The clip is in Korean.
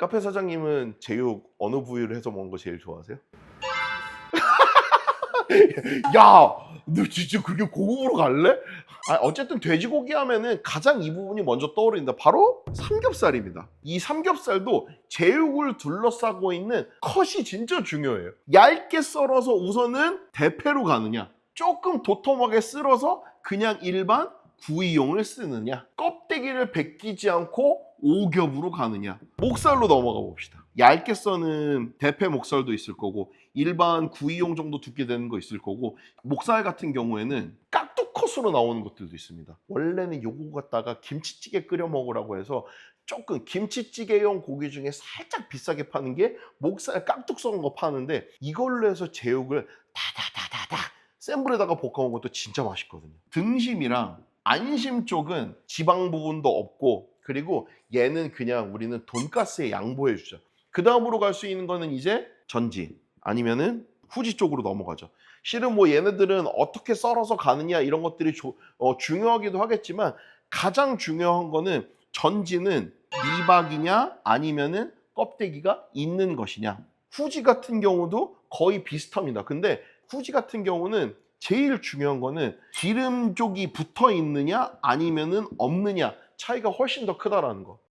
카페 사장님은 제육 어느 부위를 해서 먹는 거 제일 좋아하세요? 야, 너 진짜 그렇게 고급으로 갈래? 아, 어쨌든 돼지고기 하면은 가장 이 부분이 먼저 떠오른다. 바로 삼겹살입니다. 이 삼겹살도 제육을 둘러싸고 있는 컷이 진짜 중요해요. 얇게 썰어서 우선은 대패로 가느냐, 조금 도톰하게 쓸어서 그냥 일반 구이용을 쓰느냐, 껍데기를 벗기지 않고 오겹으로 가느냐. 목살로 넘어가 봅시다. 얇게 써는 대패 목살도 있을 거고 일반 구이용 정도 두께 되는 거 있을 거고 목살 같은 경우에는 깍두컷으로 나오는 것들도 있습니다. 원래는 요거 갖다가 김치찌개 끓여 먹으라고 해서 조금 김치찌개용 고기 중에 살짝 비싸게 파는 게 목살 깍둑 썰은 거 파는데 이걸로 해서 제육을 다다다다다 센 불에다가 볶아 먹은 것도 진짜 맛있거든요. 등심이랑 안심 쪽은 지방 부분도 없고 그리고 얘는 그냥 우리는 돈가스에 양보해 주죠. 그 다음으로 갈 수 있는 거는 이제 전지 아니면은 후지 쪽으로 넘어가죠. 실은 뭐 얘네들은 어떻게 썰어서 가느냐 이런 것들이 조- 어, 중요하기도 하겠지만 가장 중요한 거는 전지는 미박이냐 아니면은 껍데기가 있는 것이냐. 후지 같은 경우도 거의 비슷합니다. 근데 후지 같은 경우는 제일 중요한 거는 기름 쪽이 붙어 있느냐 아니면은 없느냐 차이가 훨씬 더 크다라는 거.